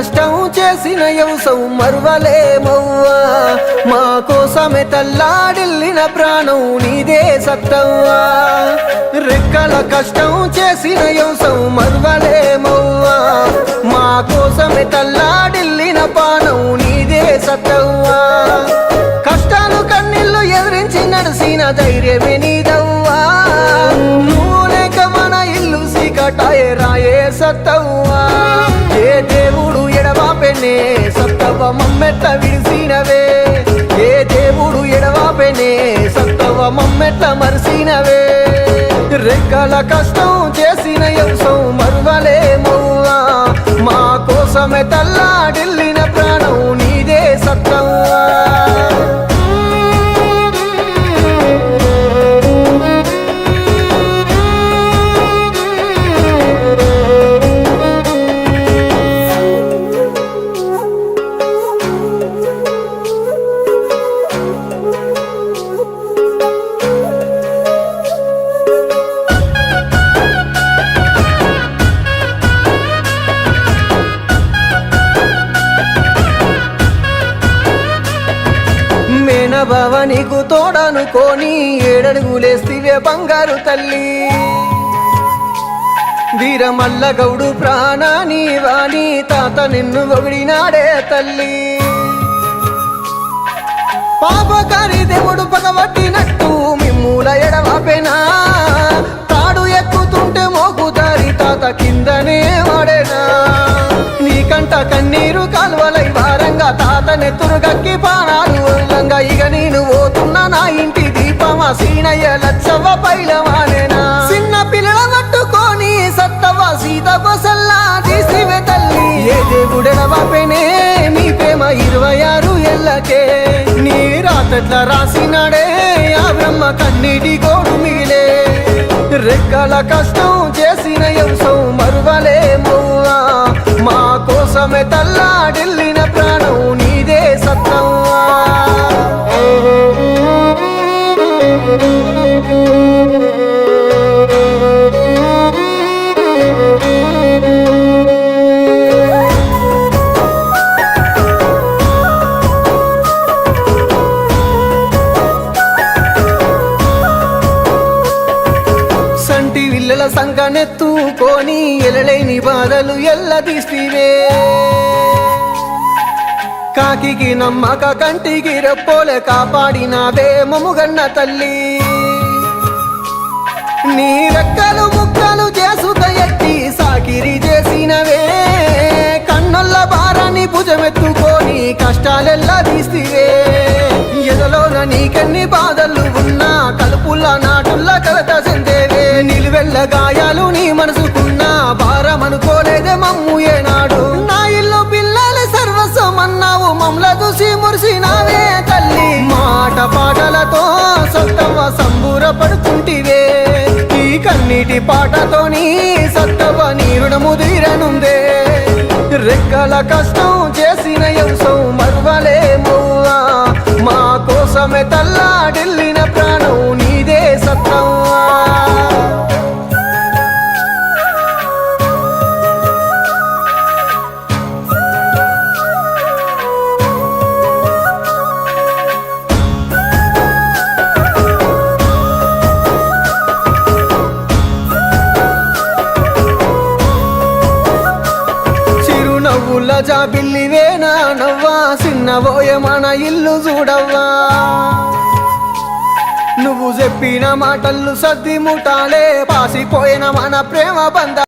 కష్టం చేసిన యవసం మరువలేమవ్వా? మా కోసమే తల్లాడిల్లిన ప్రాణం నీదే సత్తవ్వా? రెక్కల కష్టం చేసిన యవసం మరువలేమవ్వా? మా కోసమే తల్లాడిల్లిన పానం నీదే సత్తవ్వా? కష్టాలు కన్నీళ్ళు ఎదిరించి నడిసిన ధైర్యమే నీదవ్వా? నువ్వు లేక మన ఇల్లు సీకటాయే రాయే సత్తవ్వా? ఏ దేవుడు ఎడవాపెనే సత్తవ మమ్మెట్ల విడిసినవే. ఏ దేవుడు ఎడవాపెనే సత్తవ మమ్మెట్ల మరిసినవే. రెక్కల కష్టం చేసిన యంసం మరువలేమవ్వా. మా కోసమే తల్లాడిల్లి భవ నీకు తోడనుకోని ఏడడుగులేస్తివే బంగారు తల్లి. వీరమల్ల గౌడు ప్రాణాని వాణి తాత నిన్ను ఒగిడినాడే తల్లి. పాపకారి దేవుడు పగబట్టినట్టు మిమ్ముల ఎడవాపెనా. తాడు ఎక్కుతుంటే మోగుతారి తాత కిందనే వాడేనా. నీకంట కన్నీరు కాలువలై భారంగా తాత నెత్తురుగక్కి పానాలు సీనయ్య లచ్చవ్వ పైలవానేనా? చిన్న పిల్లల పట్టుకొని సత్తవ సీత కొసల్లా తీసివే తల్లి. ఏ దేవుడెడవాపెనే మీ ప్రేమ ఇరవై ఆరు ఎల్లకే నీ రాతట్ల రాసినాడే ఆ బ్రహ్మ కన్నీటి గోడు మిగిలే రెక్కల కష్టం చేసిన యంసం మరువలేమవ్వా మా కోసమే తల్లాడిల్లిన ప్రాణం సంకనెత్తుకొని ఎలలేని బాధలు ఎల్ల తీసివే కాకి నమ్మక కంటికి రెప్పోలే కాపాడినావే మముగన్న తల్లి. నీ రెక్కలు ముక్కలు చేసుక ఎట్టి సాకిరి చేసినవే. కన్నుల భారాన్ని భుజమెత్తుకొని కష్టాలెల్లా తీస్తివే. ఎదలోన నీకెన్ని బాధలు గాయాలు నీ మనసుకున్నా భారం అనుకోలేదే మమ్ము ఏనాడు. నా ఇల్లు పిల్లల సర్వస్వం అన్నావు మమ్మల చూసి మురిసినావే తల్లి. మాట పాటలతో సత్తవ సంబూరపడుతుంటివే ఈ కన్నీటి పాటతోని సత్తవ నీరుడము తీరనుందే. రెక్కల కష్టం చేసిన యంసం మరువలేమవ్వా. మా కోసమే తల్లాడిల్లిన ప్రాణం చిరునవ్వుల జాబిల్లివేనా నవ్వా చిన్నబోయే మన ఇల్లు చూడవ్వా. నువ్వు చెప్పిన మాటలు సర్ది ముఠాలే పాసిపోయిన మన ప్రేమ బంధ